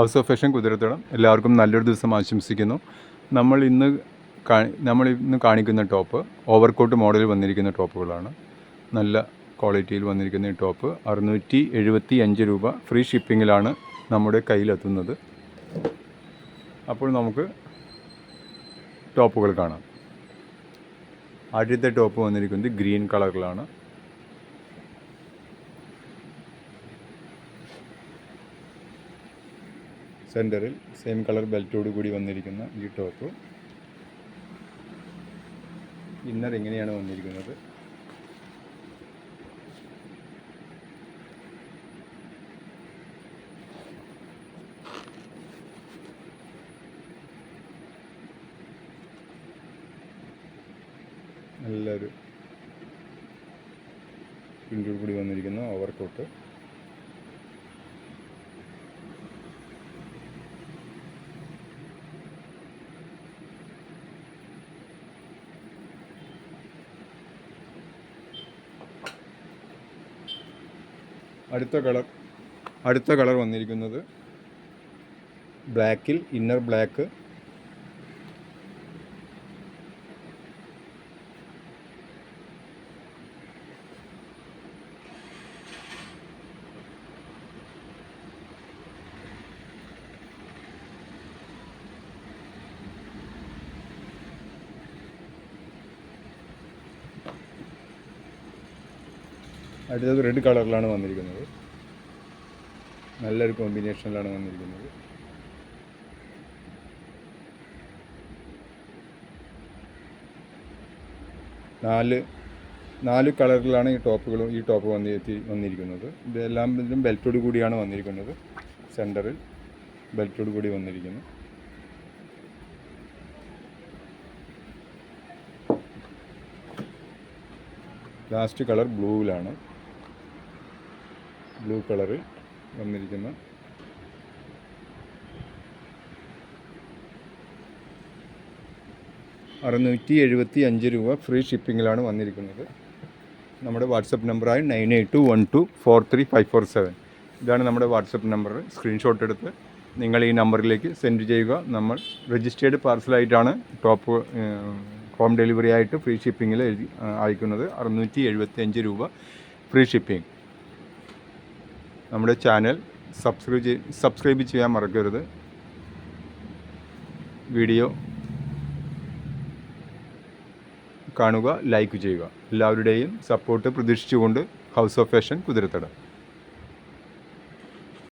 House of fashion കുതിരത്തോളം എല്ലാവർക്കും നല്ലൊരു ദിവസം ആശംസിക്കുന്നു. നമ്മൾ ഇന്ന് നമ്മൾ ഇന്ന് കാണിക്കുന്ന ടോപ്പ് ഓവർകോട്ട് മോഡലിൽ വന്നിരിക്കുന്ന ടോപ്പുകളാണ്. നല്ല ക്വാളിറ്റിയിൽ വന്നിരിക്കുന്ന ഈ ടോപ്പ് അറുന്നൂറ്റി എഴുപത്തി അഞ്ച് രൂപ ഫ്രീ ഷിപ്പിങ്ങിലാണ് നമ്മുടെ കയ്യിലെത്തുന്നത്. അപ്പോൾ നമുക്ക് ടോപ്പുകൾ കാണാം. ആദ്യത്തെ ടോപ്പ് വന്നിരിക്കുന്നത് ഗ്രീൻ കളറിലാണ്. സെന്ററിൽ സെയിം കളർ ബെൽറ്റോട് കൂടി വന്നിരിക്കുന്ന ഈ ടോപ്പ്. ഇന്നർ ഇങ്ങനെയാണ് വന്നിരിക്കുന്നത്. നല്ലൊരു പിന്നോട് കൂടി വന്നിരിക്കുന്ന ഓവർകോട്ട്. അടുത്ത കളർ അടുത്ത കളർ വന്നിരിക്കുന്നത് ബ്ലാക്കിൽ ഇന്നർ ബ്ലാക്ക്. അടുത്തത് റെഡ് കളറിലാണ് വന്നിരിക്കുന്നത്. നല്ലൊരു കോമ്പിനേഷനിലാണ് വന്നിരിക്കുന്നത്. നാല് നാല് കളറിലാണ് ഈ ടോപ്പുകളും ഈ ടോപ്പ് വന്ന് എത്തി വന്നിരിക്കുന്നത്. ഇതെല്ലാം ഇതിലും ബെൽറ്റോട് കൂടിയാണ് വന്നിരിക്കുന്നത്. സെന്ററിൽ ബെൽറ്റോട് കൂടി വന്നിരിക്കുന്നു. ലാസ്റ്റ് കളർ ബ്ലൂവിലാണ് ബ്ലൂ കളറിൽ വന്നിരിക്കുന്ന അറുന്നൂറ്റി എഴുപത്തി അഞ്ച് രൂപ ഫ്രീ ഷിപ്പിങ്ങിലാണ് വന്നിരിക്കുന്നത്. നമ്മുടെ WhatsApp നമ്പറായി nine eight two one two four three five four seven. ഇതാണ് നമ്മുടെ വാട്സപ്പ് നമ്പർ. സ്ക്രീൻഷോട്ട് എടുത്ത് നിങ്ങൾ ഈ നമ്പറിലേക്ക് സെൻഡ് ചെയ്യുക. നമ്മൾ രജിസ്റ്റേർഡ് പാർസലായിട്ടാണ് ടോപ്പ് ഹോം ഡെലിവറി ആയിട്ട് ഫ്രീ ഷിപ്പിങ്ങിൽ അയക്കുന്നത് അറുന്നൂറ്റി എഴുപത്തി അഞ്ച് രൂപ ഫ്രീ ഷിപ്പിംഗ്. നമ്മുടെ ചാനൽ സബ്സ്ക്രൈബ് സബ്സ്ക്രൈബ് ചെയ്യാൻ മറക്കരുത്. വീഡിയോ കാണുക ലൈക്ക് ചെയ്യുക. എല്ലാവരുടെയും സപ്പോർട്ട് പ്രതീക്ഷിച്ചുകൊണ്ട് ഹൗസ് ഓഫ് ഫാഷൻ കുതിരത്തട.